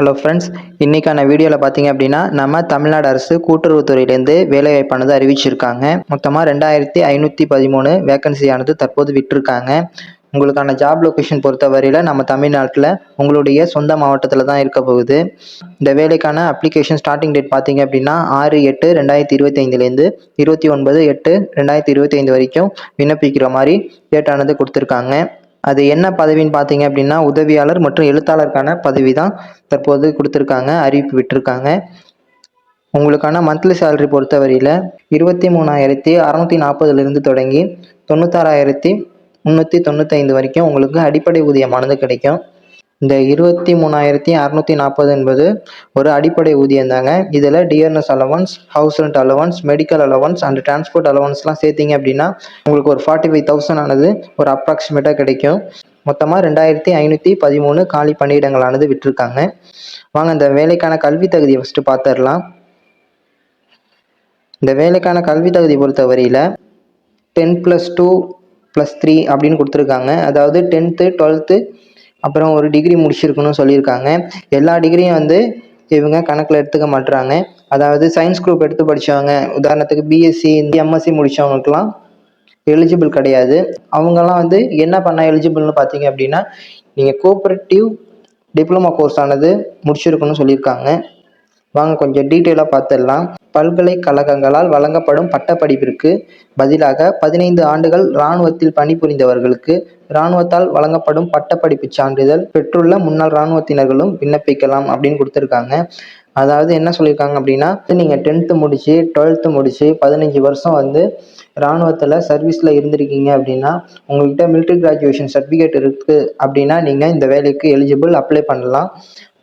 Hello friends இன்றைக்கான வீடியோவில் பார்த்தீங்க அப்படின்னா நம்ம தமிழ்நாடு அரசு கூட்டுறவுத்துறையிலேருந்து வேலைவாய்ப்பானது அறிவிச்சிருக்காங்க. மொத்தமாக ரெண்டாயிரத்தி ஐநூற்றி பதிமூணு வேக்கன்சியானது தற்போது விட்டுருக்காங்க. உங்களுக்கான ஜாப் லொக்கேஷன் பொறுத்தவரையில் நம்ம தமிழ்நாட்டில் உங்களுடைய சொந்த மாவட்டத்தில் தான் இருக்க போகுது. இந்த வேலைக்கான அப்ளிகேஷன் ஸ்டார்டிங் டேட் பார்த்தீங்க அப்படின்னா ஆறு எட்டு ரெண்டாயிரத்தி இருபத்தி ஐந்துலேருந்து இருபத்தி ஒன்பது எட்டு ரெண்டாயிரத்தி இருபத்தைந்து வரைக்கும் விண்ணப்பிக்கிற மாதிரி டேட்டானது கொடுத்துருக்காங்க. அது என்ன பதவின்னு பார்த்தீங்க அப்படின்னா உதவியாளர் மற்றும் எழுத்தாளருக்கான பதவி தான் தற்போது கொடுத்துருக்காங்க அறிவிப்பு விட்டுருக்காங்க. உங்களுக்கான மந்த்லி சேலரி பொறுத்தவரையில் இருபத்தி மூணாயிரத்தி அறநூற்றி நாற்பதுலேருந்து தொடங்கி தொண்ணூத்தாறாயிரத்தி முந்நூற்றி தொண்ணூத்தைந்து வரைக்கும் உங்களுக்கு அடிப்படை ஊதியமானது கிடைக்கும். இந்த இருபத்தி மூணாயிரத்தி அறநூற்றி நாற்பது என்பது ஒரு அடிப்படை ஊதியம் தாங்க. இதில் dearness allowance house rent allowance medical allowance and transport அலவன்ஸ்லாம் சேர்த்திங்க அப்படின்னா உங்களுக்கு ஒரு ஃபார்ட்டி ஃபைவ் தௌசண்ட் ஆனது ஒரு அப்ராக்சிமேட்டாக கிடைக்கும். மொத்தமாக ரெண்டாயிரத்தி ஐநூற்றி பதிமூணு காலி பணியிடங்களானது விட்டுருக்காங்க. வாங்க இந்த வேலைக்கான கல்வி தகுதியை ஃபஸ்ட்டு பார்த்துடலாம் இந்த வேலைக்கான கல்வி தகுதி பொறுத்தவரையில் ten plus two plus three அப்படின்னு கொடுத்துருக்காங்க. அதாவது டென்த்து டுவெல்த்து அப்புறம் ஒரு டிகிரி முடிச்சிருக்கணும்னு சொல்லியிருக்காங்க. எல்லா டிகிரியும் வந்து இவங்க கணக்கில் எடுத்துக்க மாட்டுறாங்க அதாவது சயின்ஸ் குரூப் எடுத்து படித்தவங்க உதாரணத்துக்கு பிஎஸ்சி எம்எஸ்சி முடித்தவங்களுக்குலாம் எலிஜிபிள் கிடையாது. அவங்கெல்லாம் வந்து என்ன பண்ண எலிஜிபிள்னு பார்த்தீங்க அப்படின்னா நீங்கள் கோஆப்ரேட்டிவ் டிப்ளமோ கோர்ஸ் ஆனது முடிச்சிருக்கணும்னு சொல்லியிருக்காங்க. வாங்க கொஞ்சம் டீட்டெயிலாக பார்த்துடலாம் பல்கலைக்கழகங்களால் வழங்கப்படும் பட்டப்படிப்பிற்கு பதிலாக பதினைந்து ஆண்டுகள் இராணுவத்தில் பணிபுரிந்தவர்களுக்கு இராணுவத்தால் வழங்கப்படும் பட்டப்படிப்பு சான்றிதழ் பெற்றுள்ள முன்னாள் இராணுவத்தினர்களும் விண்ணப்பிக்கலாம் அப்படின்னு கொடுத்துருக்காங்க. அதாவது என்ன சொல்லியிருக்காங்க அப்படின்னா நீங்கள் டென்த்து முடிச்சு டுவெல்த்து முடிச்சு பதினஞ்சு வருஷம் வந்து இராணுவத்தில் சர்வீஸில் இருந்திருக்கீங்க அப்படின்னா உங்கள்கிட்ட மிலிட்ரி கிராஜுவேஷன் சர்டிஃபிகேட் இருக்குது அப்படின்னா நீங்கள் இந்த வேலைக்கு எலிஜிபிள் அப்ளை பண்ணலாம்.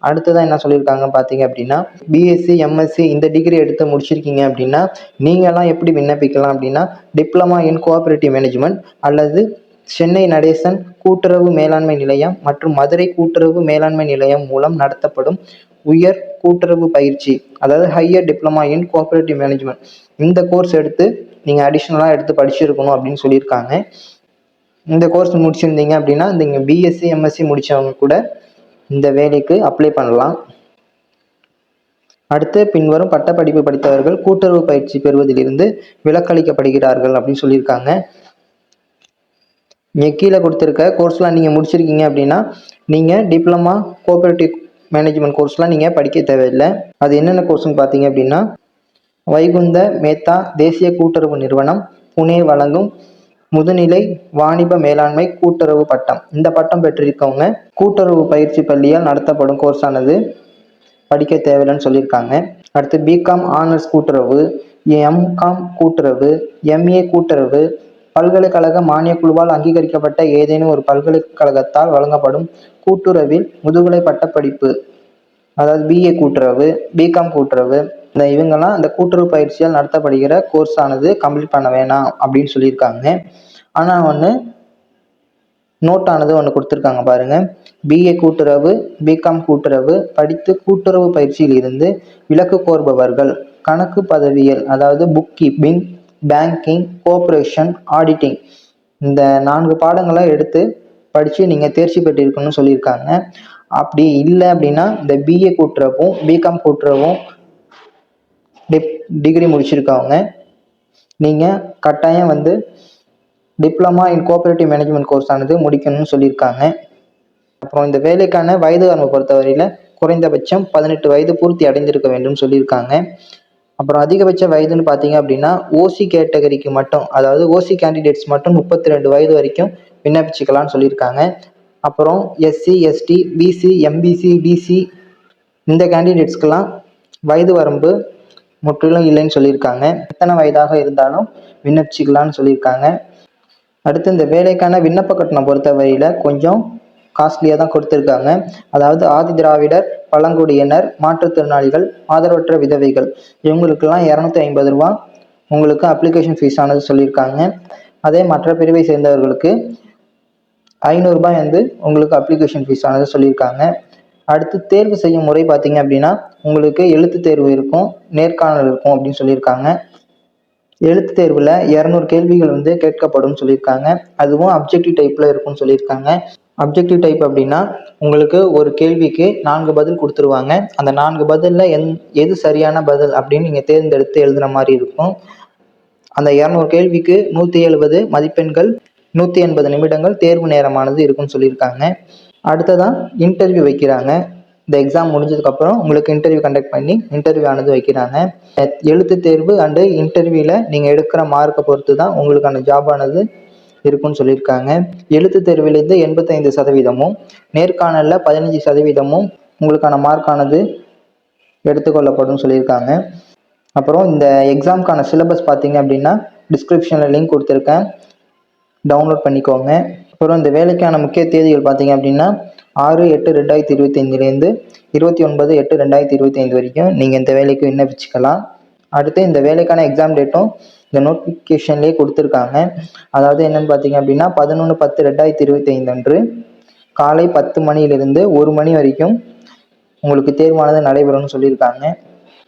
அடுத்ததான் என்ன சொல்லியிருக்காங்க பார்த்தீங்க அப்படின்னா பிஎஸ்சி எம்எஸ்சி இந்த டிகிரி எடுத்து முடிச்சிருக்கீங்க அப்படின்னா நீங்கள்லாம் எப்படி விண்ணப்பிக்கலாம் அப்படின்னா டிப்ளமா இன் கோஆப்ரேட்டிவ் மேனேஜ்மெண்ட் அல்லது சென்னை நடேசன் கூட்டுறவு மேலாண்மை நிலையம் மற்றும் மதுரை கூட்டுறவு மேலாண்மை நிலையம் மூலம் நடத்தப்படும் உயர் கூட்டுறவு பயிற்சி அதாவது higher diploma in cooperative management இந்த கோர்ஸ் எடுத்து நீங்கள் அடிஷ்னலாக எடுத்து படிச்சிருக்கணும் அப்படின்னு சொல்லியிருக்காங்க. இந்த கோர்ஸ் முடிச்சிருந்தீங்க அப்படின்னா நீங்கள் பிஎஸ்சி எம்எஸ்சி முடித்தவங்க கூட இந்த வேலைக்கு அப்ளை பண்ணலாம். அடுத்து பின்வரும் பட்டப்படிப்பு படித்தவர்கள் கூட்டுறவு பயிற்சி பெறுவதிலிருந்து விலக்களிக்கப்படுகிறார்கள் அப்படின்னு சொல்லியிருக்காங்க. இங்கே கீழே கொடுத்துருக்க கோர்ஸ்லாம் நீங்கள் முடிச்சிருக்கீங்க அப்படின்னா நீங்கள் டிப்ளமா கோஆபரேட்டிவ் மேனேஜ்மெண்ட் கோர்ஸ்லாம் நீங்கள் படிக்க தேவையில்லை. அது என்னென்ன கோர்ஸ்னு பார்த்தீங்க அப்படின்னா வைகுந்த மேத்தா தேசிய கூட்டுறவு நிறுவனம் புனே வழங்கும் முதுநிலை வாணிப மேலாண்மை கூட்டுறவு பட்டம். இந்த பட்டம் பெற்றிருக்கவங்க கூட்டுறவு பயிற்சி பள்ளியால் நடத்தப்படும் கோர்ஸானது படிக்க தேவையில்லைன்னு சொல்லியிருக்காங்க. அடுத்து பிகாம் ஆனர்ஸ் கூட்டுறவு எம்காம் கூட்டுறவு எம்ஏ கூட்டுறவு பல்கலைக்கழக மானியக் குழுவால் அங்கீகரிக்கப்பட்ட ஏதேனும் ஒரு பல்கலைக்கழகத்தால் வழங்கப்படும் கூட்டுறவில் முதுகலை பட்டப்படிப்பு அதாவது பிஏ கூட்டுறவு பிகாம் கூட்டுறவு இந்த இவங்கெல்லாம் இந்த கூட்டுறவு பயிற்சியால் நடத்தப்படுகிற கோர்ஸ் ஆனது கம்ப்ளீட் பண்ண வேணாம் அப்படின்னு சொல்லியிருக்காங்க. ஆனால் ஒன்று நோட்டானது ஒன்று கொடுத்துருக்காங்க பாருங்க. பிஏ கூட்டுறவு பிகாம் கூட்டுறவு படித்து கூட்டுறவு பயிற்சியில் இருந்து விலக்கு கோருபவர்கள் கணக்கு பதவியல் அதாவது book keeping banking cooperation auditing இந்த நான்கு பாடங்களை எடுத்து படித்து நீங்கள் தேர்ச்சி பெற்றிருக்கணும்னு சொல்லியிருக்காங்க. அப்படி இல்லை அப்படின்னா இந்த பிஏ கூட்டுறவும் பிகாம் கூட்டுறவும் டிகிரி முடிச்சிருக்கவங்க நீங்கள் கட்டாயம் வந்து diploma in cooperative management course ஆனது முடிக்கணும்னு சொல்லியிருக்காங்க. அப்புறம் இந்த வேலைக்கான வயது வரம்பை பொறுத்தவரையில் குறைந்தபட்சம் பதினெட்டு வயது பூர்த்தி அடைந்திருக்க வேண்டும் சொல்லியிருக்காங்க. அப்புறம் அதிகபட்ச வயதுன்னு பார்த்தீங்க அப்படின்னா ஓசி கேட்டகரிக்கு மட்டும் அதாவது ஓசி கேண்டிடேட்ஸ் மட்டும் முப்பத்தி ரெண்டு வயது வரைக்கும் விண்ணப்பிச்சுக்கலாம்னு சொல்லியிருக்காங்க. அப்புறம் SC ST BC MBC DC இந்த கேண்டிடேட்ஸ்க்கெல்லாம் வயது வரம்பு முற்றிலும் இல்லைன்னு சொல்லியிருக்காங்க. எத்தனை வயதாக இருந்தாலும் விண்ணப்பிச்சிக்கலாம்னு சொல்லியிருக்காங்க. அடுத்து இந்த வேலைக்கான விண்ணப்ப கட்டணம் பொறுத்தவரையில் கொஞ்சம் காஸ்ட்லியாக தான் கொடுத்துருக்காங்க. அதாவது ஆதி திராவிடர் பழங்குடியினர் மாற்றுத்திறனாளிகள் ஆதரவற்ற விதவைகள். இவங்களுக்கெல்லாம் இரநூத்தி ஐம்பது ரூபா உங்களுக்கு அப்ளிகேஷன் ஃபீஸ் ஆனது சொல்லியிருக்காங்க. அதே மற்ற பிரிவை சேர்ந்தவர்களுக்கு ஐநூறுரூபா வந்து உங்களுக்கு அப்ளிகேஷன் ஃபீஸ் ஆனது சொல்லியிருக்காங்க. அடுத்து தேர்வு செய்யும் முறை பார்த்தீங்க அப்படின்னா உங்களுக்கு எழுத்து தேர்வு இருக்கும் நேர்காணல் இருக்கும் அப்படின்னு சொல்லியிருக்காங்க. எழுத்து தேர்வில் இரநூறு கேள்விகள் வந்து கேட்கப்படும் சொல்லியிருக்காங்க. அதுவும் அப்ஜெக்டிவ் டைப்பில் இருக்கும்னு சொல்லியிருக்காங்க. அப்ஜெக்டிவ் டைப் அப்படின்னா உங்களுக்கு ஒரு கேள்விக்கு நான்கு பதில் கொடுத்துருவாங்க. அந்த நான்கு பதிலில் எந் எது சரியான பதில் அப்படின்னு நீங்கள் தேர்ந்தெடுத்து எழுதுகிற மாதிரி இருக்கும். அந்த இரநூறு கேள்விக்கு நூற்றி எழுபது மதிப்பெண்கள் நூற்றி எண்பது நிமிடங்கள் தேர்வு நேரமானது இருக்கும்னு சொல்லியிருக்காங்க. அடுத்ததான் இன்டர்வியூ வைக்கிறாங்க. இந்த எக்ஸாம் முடிஞ்சதுக்கப்புறம் உங்களுக்கு இன்டர்வியூ கண்டக்ட் பண்ணி இன்டர்வியூ ஆனது வைக்கிறாங்க. எழுத்து தேர்வு அண்டு இன்டர்வியூவில் நீங்கள் எடுக்கிற மார்க்கை பொறுத்து தான் உங்களுக்கான ஜாப் ஆனது இருக்குன்னு சொல்லியிருக்காங்க. எழுத்து தேர்விலிருந்து எண்பத்தைந்து சதவீதமும் நேர்காணலில் பதினஞ்சு சதவீதமும் உங்களுக்கான மார்க்கானது எடுத்துக்கொள்ளப்படும் சொல்லியிருக்காங்க. அப்புறம் இந்த எக்ஸாமுக்கான சிலபஸ் பார்த்தீங்க அப்படின்னா டிஸ்கிரிப்ஷனில் லிங்க் கொடுத்துருக்கேன். டவுன்லோட் பண்ணிக்கோங்க. அப்புறம் இந்த வேலைக்கான முக்கிய தேதிகள் பார்த்தீங்க அப்படின்னா ஆறு எட்டு ரெண்டாயிரத்தி இருபத்தைந்துலேருந்து இருபத்தி ஒன்பது எட்டு ரெண்டாயிரத்தி இருபத்தி ஐந்து வரைக்கும் நீங்கள் இந்த வேலைக்கு விண்ணப்பிச்சுக்கலாம். அடுத்து இந்த வேலைக்கான எக்ஸாம் டேட்டும் இந்த நோட்டிஃபிகேஷன்லேயே கொடுத்துருக்காங்க. அதாவது என்னென்னு பார்த்தீங்க அப்படின்னா பதினொன்று பத்து ரெண்டாயிரத்தி இருபத்தி ஐந்து அன்று காலை பத்து மணியிலிருந்து ஒரு மணி வரைக்கும் உங்களுக்கு தேர்வானது நடைபெறும்னு சொல்லியிருக்காங்க.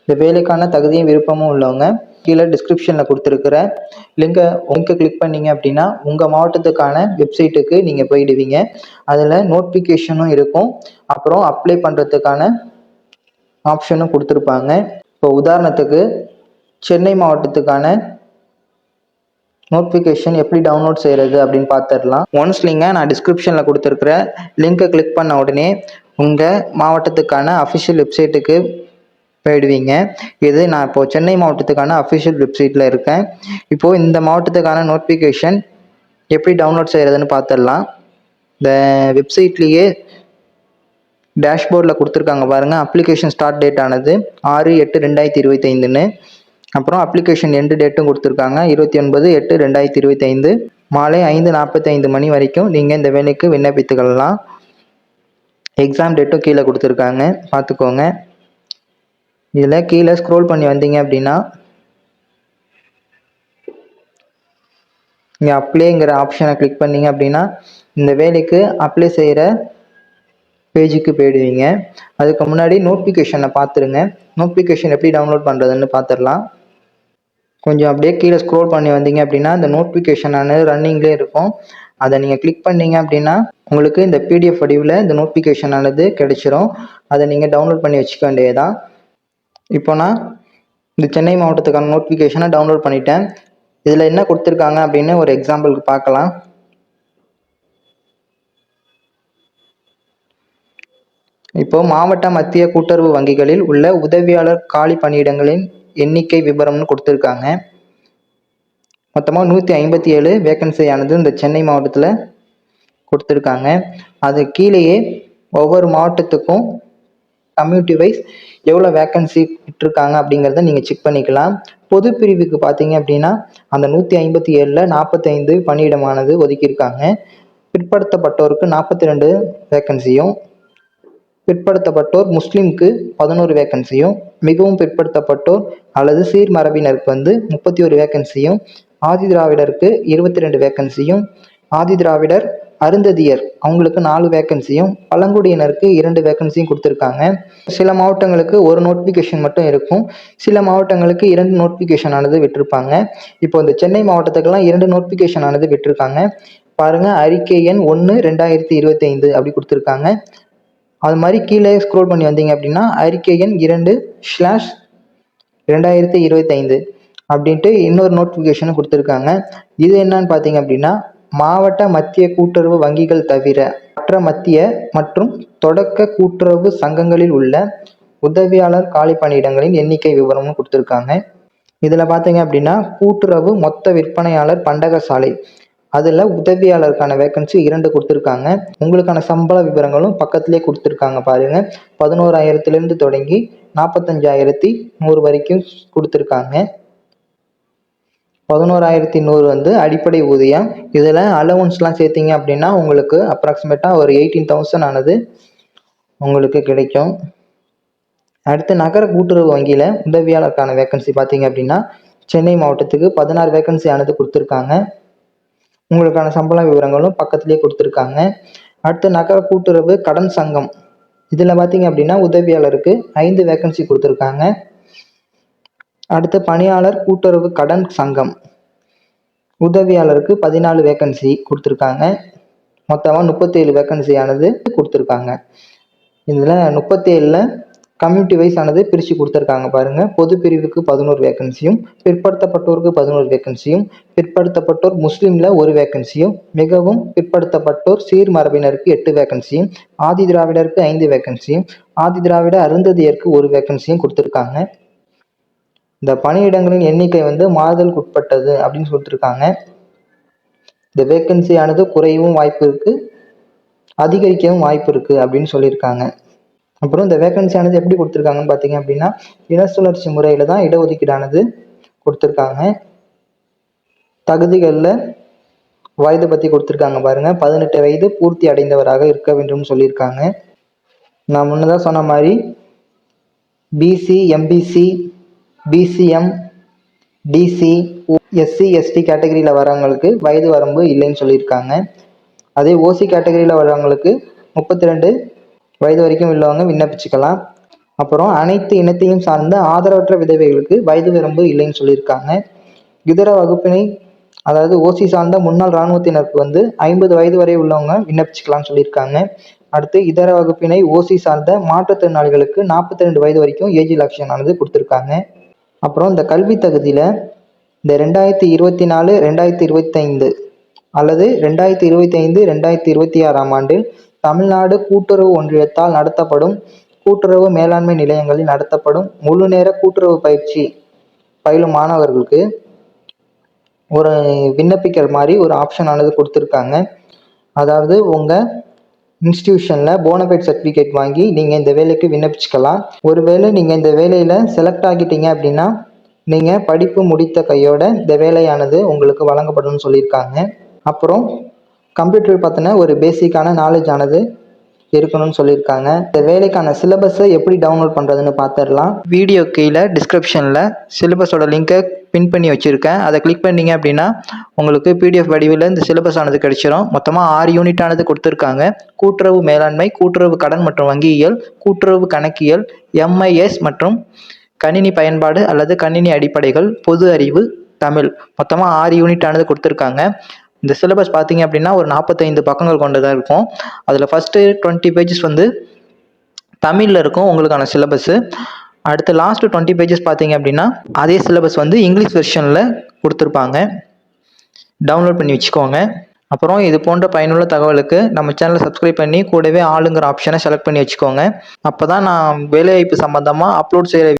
இந்த வேலைக்கான தகுதியும் விருப்பமும் உள்ளவங்க கீழே டிஸ்கிரிப்ஷனில் கொடுத்துருக்குற லிங்கை லிங்கை கிளிக் பண்ணீங்க அப்படின்னா உங்கள் மாவட்டத்துக்கான வெப்சைட்டுக்கு நீங்கள் போயிடுவீங்க. அதில் நோட்டிஃபிகேஷனும் இருக்கும். அப்புறம் அப்ளை பண்ணுறதுக்கான ஆப்ஷனும் கொடுத்துருப்பாங்க. இப்போ உதாரணத்துக்கு சென்னை மாவட்டத்துக்கான நோட்டிஃபிகேஷன் எப்படி டவுன்லோட் செய்கிறது அப்படின்னு பார்த்துடலாம் ஒன்ஸ் நீங்கள் நான் டிஸ்கிரிப்ஷனில் கொடுத்துருக்குற லிங்கை கிளிக் பண்ண உடனே உங்கள் மாவட்டத்துக்கான அஃபிஷியல் வெப்சைட்டுக்கு போயிடுவீங்க. இது நான் இப்போது சென்னை மாவட்டத்துக்கான அஃபிஷியல் வெப்சைட்டில் இருக்கேன். இப்போது இந்த மாவட்டத்துக்கான நோட்டிஃபிகேஷன் எப்படி டவுன்லோட் செய்கிறதுன்னு பார்த்துடலாம் இந்த வெப்சைட்லேயே டேஷ்போர்டில் கொடுத்துருக்காங்க பாருங்கள் அப்ளிகேஷன் ஸ்டார்ட் டேட் ஆனது ஆறு எட்டு ரெண்டாயிரத்தி இருபத்தைந்துன்னு. அப்புறம் அப்ளிகேஷன் எண்டு டேட்டும் கொடுத்துருக்காங்க. இருபத்தி ஒன்பது எட்டு ரெண்டாயிரத்தி இருபத்தைந்து. மாலை ஐந்து நாற்பத்தைந்து மணி வரைக்கும் நீங்கள் இந்த வேலைக்கு விண்ணப்பித்துக்கொள்ளலாம். எக்ஸாம் டேட்டும் கீழே கொடுத்துருக்காங்க. பார்த்துக்கோங்க இதில் கீழே ஸ்க்ரோல் பண்ணி வந்தீங்க அப்படின்னா இங்கே அப்ளைங்கிற ஆப்ஷனை கிளிக் பண்ணீங்க அப்படின்னா இந்த வேலைக்கு அப்ளை செய்கிற பேஜுக்கு போயிடுவீங்க. அதுக்கு முன்னாடி நோட்டிஃபிகேஷனை பார்த்துருங்க. நோட்டிஃபிகேஷன் எப்படி டவுன்லோட் பண்ணுறதுன்னு பார்த்துடலாம். கொஞ்சம் அப்படியே கீழே ஸ்க்ரோல் பண்ணி வந்தீங்க அப்படின்னா இந்த நோட்டிஃபிகேஷனானது ரன்னிங்லேயே இருக்கும். அதை நீங்கள் கிளிக் பண்ணீங்க அப்படின்னா உங்களுக்கு இந்த பிடிஎஃப் வடிவில் இந்த நோட்டிஃபிகேஷன் ஆனது கிடைச்சிரும். அதை நீங்கள் டவுன்லோட் பண்ணி வச்சுக்க வேண்டியதான் இப்போ நான் இந்த சென்னை மாவட்டத்துக்கான நோட்டிஃபிகேஷனை டவுன்லோட் பண்ணிட்டேன். இதில் என்ன கொடுத்துருக்காங்க அப்படின்னு ஒரு எக்ஸாம்பிளுக்கு பார்க்கலாம். இப்போ மாவட்ட மத்திய கூட்டுறவு வங்கிகளில் உள்ள உதவியாளர் காலி பணியிடங்களின் எண்ணிக்கை விவரம்னு கொடுத்துருக்காங்க. மொத்தமாக நூற்றி ஐம்பத்தி ஏழு வேக்கன்சியானது இந்த சென்னை மாவட்டத்தில் கொடுத்துருக்காங்க. அது கீழேயே ஒவ்வொரு மாவட்டத்துக்கும் கம்யூனிட்டி வைஸ் எவ்வளோ வேக்கன்சி விட்டுருக்காங்க அப்படிங்கிறத நீங்கள் செக் பண்ணிக்கலாம். பொது பிரிவுக்கு பார்த்தீங்க அப்படின்னா அந்த நூற்றி ஐம்பத்தி ஏழில் நாற்பத்தைந்து பணியிடமானது ஒதுக்கியிருக்காங்க. பிற்படுத்தப்பட்டோருக்கு நாற்பத்தி ரெண்டு வேக்கன்சியும் பிற்படுத்தப்பட்டோர் முஸ்லீம்க்கு பதினோரு வேக்கன்சியும் மிகவும் பிற்படுத்தப்பட்டோர் அல்லது சீர்மரபினருக்கு வந்து முப்பத்தி ஒரு வேக்கன்சியும் ஆதி திராவிடருக்கு இருபத்தி ரெண்டு வேக்கன்சியும் ஆதி திராவிடர் அருந்ததியர். அவங்களுக்கு நாலு வேக்கன்சியும் பழங்குடியினருக்கு இரண்டு வேக்கன்சியும் கொடுத்துருக்காங்க. சில மாவட்டங்களுக்கு ஒரு நோட்டிஃபிகேஷன் மட்டும் இருக்கும். சில மாவட்டங்களுக்கு இரண்டு நோட்டிஃபிகேஷன் ஆனது விட்டிருப்பாங்க. இப்போ இந்த சென்னை மாவட்டத்துக்கெல்லாம் இரண்டு நோட்டிஃபிகேஷன் ஆனது விட்டிருக்காங்க. பாருங்க அறிக்கை எண் ஒன்று ரெண்டாயிரத்தி இருபத்தி ஐந்து அப்படி கொடுத்துருக்காங்க. அது மாதிரி கீழே ஸ்க்ரோல் பண்ணி வந்தீங்க அப்படின்னா அறிக்கை எண் இரண்டு ஸ்லாஷ் ரெண்டாயிரத்தி இருபத்தைந்து அப்படின்ட்டு இன்னொரு நோட்டிஃபிகேஷனும் கொடுத்துருக்காங்க. இது என்னன்னு பார்த்தீங்க அப்படின்னா மாவட்ட மத்திய கூட்டுறவு வங்கிகள் தவிர மற்ற மத்திய மற்றும் தொடக்க கூட்டுறவு சங்கங்களில் உள்ள உதவியாளர் காலி பணியிடங்களின் எண்ணிக்கை விவரமும் கொடுத்துருக்காங்க. இதில் பார்த்தீங்க அப்படின்னா கூட்டுறவு மொத்த விற்பனையாளர் பண்டகசாலை அதில் உதவியாளருக்கான வேக்கன்சி இரண்டு கொடுத்துருக்காங்க. உங்களுக்கான சம்பள விவரங்களும் பக்கத்துலேயே கொடுத்துருக்காங்க பாருங்கள் பதினோராயிரத்துலேருந்து தொடங்கி நாற்பத்தஞ்சாயிரத்தி நூறு வரைக்கும் கொடுத்துருக்காங்க. பதினோராயிரத்தி நூறு வந்து அடிப்படை ஊதியம். இதில் அலவன்ஸ்லாம் சேர்த்திங்க அப்படின்னா உங்களுக்கு அப்ராக்சிமேட்டாக ஒரு எயிட்டீன் தௌசண்ட் ஆனது உங்களுக்கு கிடைக்கும். அடுத்து நகர கூட்டுறவு வங்கியில் உதவியாளருக்கான வேக்கன்சி பார்த்தீங்க அப்படின்னா சென்னை மாவட்டத்துக்கு பதினாறு வேக்கன்சி ஆனது கொடுத்துருக்காங்க. உங்களுக்கான சம்பள விவரங்களும் பக்கத்துலேயே கொடுத்துருக்காங்க. அடுத்து நகர கூட்டுறவு கடன் சங்கம். இதில் பார்த்தீங்க அப்படின்னா உதவியாளருக்கு ஐந்து வேக்கன்சி கொடுத்துருக்காங்க. அடுத்து பணியாளர் கூட்டுறவு கடன் சங்கம். உதவியாளருக்கு பதினாலு வேக்கன்சி கொடுத்துருக்காங்க. மொத்தமாக முப்பத்தேழு வேக்கன்சியானது கொடுத்துருக்காங்க. இதில் முப்பத்தேழில் கம்யூனிட்டி வைஸ் ஆனது பிரித்து கொடுத்துருக்காங்க பாருங்கள் பொது பிரிவுக்கு பதினோரு வேக்கன்சியும் பிற்படுத்தப்பட்டோருக்கு பதினோரு வேக்கன்சியும் பிற்படுத்தப்பட்டோர் முஸ்லீமில் ஒரு வேக்கன்சியும் மிகவும் பிற்படுத்தப்பட்டோர் சீர் மரபினருக்கு எட்டு வேக்கன்சியும் ஆதி திராவிடருக்கு ஐந்து வேக்கன்சியும் ஆதி திராவிட அருந்ததியருக்கு ஒரு வேக்கன்சியும் கொடுத்துருக்காங்க. இந்த பணியிடங்களின் எண்ணிக்கை வந்து மாறுதலுக்கு உட்பட்டது அப்படின்னு சொல்லிட்டுருக்காங்க. இந்த வேக்கன்சி ஆனது குறையவும் வாய்ப்பு இருக்குது அதிகரிக்கவும் வாய்ப்பு இருக்குது அப்படின்னு சொல்லியிருக்காங்க. அப்புறம் இந்த வேக்கன்சி ஆனது எப்படி கொடுத்துருக்காங்கன்னு பார்த்தீங்க அப்படின்னா இன சுழற்சி முறையில் தான் இடஒதுக்கீடானது கொடுத்துருக்காங்க. தகுதிகளில் வயது பற்றி கொடுத்துருக்காங்க பாருங்கள் பதினெட்டு வயது பூர்த்தி அடைந்தவராக இருக்க வேண்டும் சொல்லியிருக்காங்க. நான் முன்னதாக சொன்ன மாதிரி BC MBC BCM DC SC ST கேட்டகரியில் வரவங்களுக்கு வயது வரம்பு இல்லைன்னு சொல்லியிருக்காங்க. அதே ஓசி கேட்டகரியில் வரவங்களுக்கு முப்பத்தி ரெண்டு வயது வரைக்கும் உள்ளவங்க விண்ணப்பிச்சுக்கலாம். அப்புறம் அனைத்து இனத்தையும் சார்ந்த ஆதரவற்ற விதவைகளுக்கு வயது வரம்பு இல்லைன்னு சொல்லியிருக்காங்க. இதர வகுப்பினை அதாவது ஓசி சார்ந்த முன்னாள் இராணுவத்தினருக்கு வந்து ஐம்பது வயது வரை உள்ளவங்க விண்ணப்பிச்சுக்கலாம்னு சொல்லியிருக்காங்க. அடுத்து இதர வகுப்பினை ஓசி சார்ந்த மாற்றுத்திறனாளிகளுக்கு நாற்பத்தி ரெண்டு வயது வரைக்கும் ஏஜ் ரிலாக்ஷன் ஆனது கொடுத்துருக்காங்க. அப்புறம் இந்த கல்வி தகுதியில் இந்த ரெண்டாயிரத்தி இருபத்தி நாலு ரெண்டாயிரத்தி இருபத்தைந்து அல்லது ரெண்டாயிரத்தி இருபத்தைந்து ரெண்டாயிரத்தி இருபத்தி ஆறாம் ஆண்டில் தமிழ்நாடு கூட்டுறவு ஒன்றியத்தால் நடத்தப்படும் கூட்டுறவு மேலாண்மை நிலையங்களில் நடத்தப்படும் முழு நேர கூட்டுறவு பயிற்சி பயிலும் மாணவர்களுக்கு ஒரு விண்ணப்பிக்கிற மாதிரி ஒரு ஆப்ஷன் ஆனது கொடுத்துருக்காங்க. அதாவது உங்கள் இன்ஸ்டியூஷனில் போனபைட் சர்டிஃபிகேட் வாங்கி நீங்கள் இந்த வேலைக்கு விண்ணப்பிச்சுக்கலாம். ஒருவேளை நீங்கள் இந்த வேலையில் செலக்ட் ஆகிட்டீங்க அப்படின்னா நீங்கள் படிப்பு முடித்த கையோட இந்த வேலையானது உங்களுக்கு வழங்கப்படும்னு சொல்லியிருக்காங்க. அப்புறம் கம்ப்யூட்டர் பற்றின ஒரு பேசிக்கான நாலேஜ் ஆனது இருக்கணும்னு சொல்லியிருக்காங்க. இந்த வேலைக்கான சிலபஸை எப்படி டவுன்லோட் பண்ணுறதுன்னு பார்த்துடலாம் வீடியோ கீழே டிஸ்கிரிப்ஷனில் சிலபஸோட லிங்கை பின் பண்ணி வச்சுருக்கேன். அதை கிளிக் பண்ணீங்க அப்படின்னா உங்களுக்கு பிடிஎஃப் வடிவில் இந்த சிலபஸ் ஆனது கிடைச்சிரும். மொத்தமாக ஆறு யூனிட் ஆனது கொடுத்துருக்காங்க. கூட்டுறவு மேலாண்மை கூட்டுறவு கடன் மற்றும் வங்கியியல் கூட்டுறவு கணக்கியல் எம்ஐஎஸ் மற்றும் கணினி பயன்பாடு அல்லது கணினி அடிப்படைகள் பொது அறிவு தமிழ். மொத்தமாக ஆறு யூனிட் ஆனது கொடுத்துருக்காங்க. இந்த சிலபஸ் பார்த்தீங்க அப்படின்னா ஒரு நாற்பத்தைந்து பக்கங்கள் கொண்டதாக இருக்கும். அதில் ஃபஸ்ட்டு டுவெண்ட்டி பேஜஸ் வந்து தமிழில் இருக்கும் உங்களுக்கான சிலபஸ்ஸு அடுத்து லாஸ்ட் டுவெண்ட்டி பேஜஸ் பார்த்தீங்க அப்படின்னா அதே சிலபஸ் வந்து இங்கிலீஷ் வெர்ஷனில் கொடுத்துருப்பாங்க. டவுன்லோட் பண்ணி வச்சுக்கோங்க. அப்புறம் இது போன்ற பயனுள்ள தகவலுக்கு நம்ம சேனலை சப்ஸ்கிரைப் பண்ணி கூடவே ஆளுங்கிற ஆப்ஷனை செலக்ட் பண்ணி வச்சுக்கோங்க. அப்போ தான் நான் வேலைவாய்ப்பு சம்மந்தமாக அப்லோட் செய்கிற